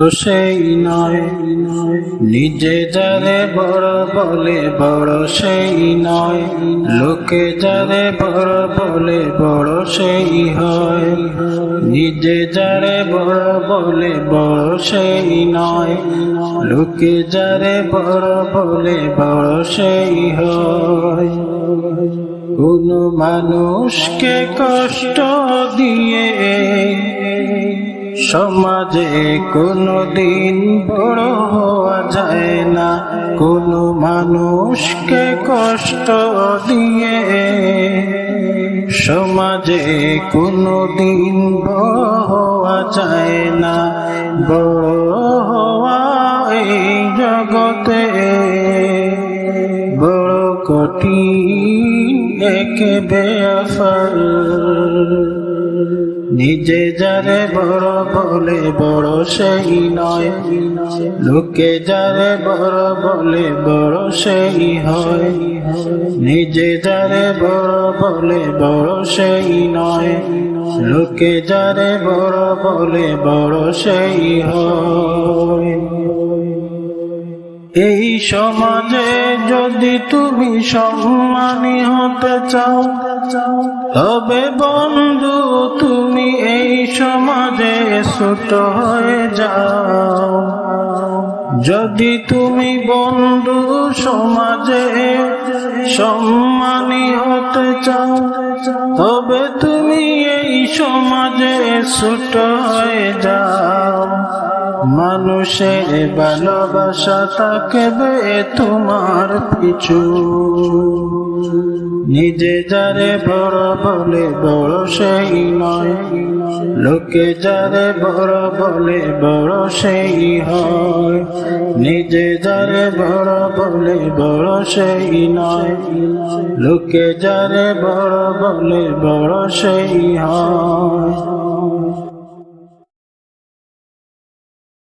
সেই নয়। নিজে যারে বড় বলে বড় সেই নয়। লোকে যারে বড় বলে বড় সেই হয়। নিজে যারে বড় বলে বড় সেই নয়। লোকে যারে বড় বলে বড় সেই হয়। কোন মানুষকে কষ্ট দিয়ে সমাজে কোনো দিন বড় হওয়া যায় না। কোনো মানুষকে কষ্ট দিয়ে সমাজে কোনো দিন বড় হওয়া যায় না। বড় হওয়া এই জগতে বড় কঠিন একে বেফল নিজে যারে বড় বলে বড় সেই নয়। লোকে যারে বড় বলে বড় সেই হয়। নিজে যারে বড় বলে বড় সেই নয়। লোকে যারে বড় বলে বড় সেই হয়। এই সমাজে যদি তুমি সম্মানী হতে চাও, তবে বন্ধু, তুমি এই সমাজে ছোট হয়ে যাও। যদি তুমি বন্ধু সমাজে সম্মানী হতে চাও, তবে তুমি সমাজে ছোট হয়ে যাও মানুষের ভালোবাসা থাকবে তোমার পিছু। নিজে যারে বড় বলে বড় সেই নয়। লোকে যারে বড় বলে বড় সেই হয়। নিজে যারে বড় বলে বড় সেই নয়। লোকে যারে বড় বলে বড় সেই হয়।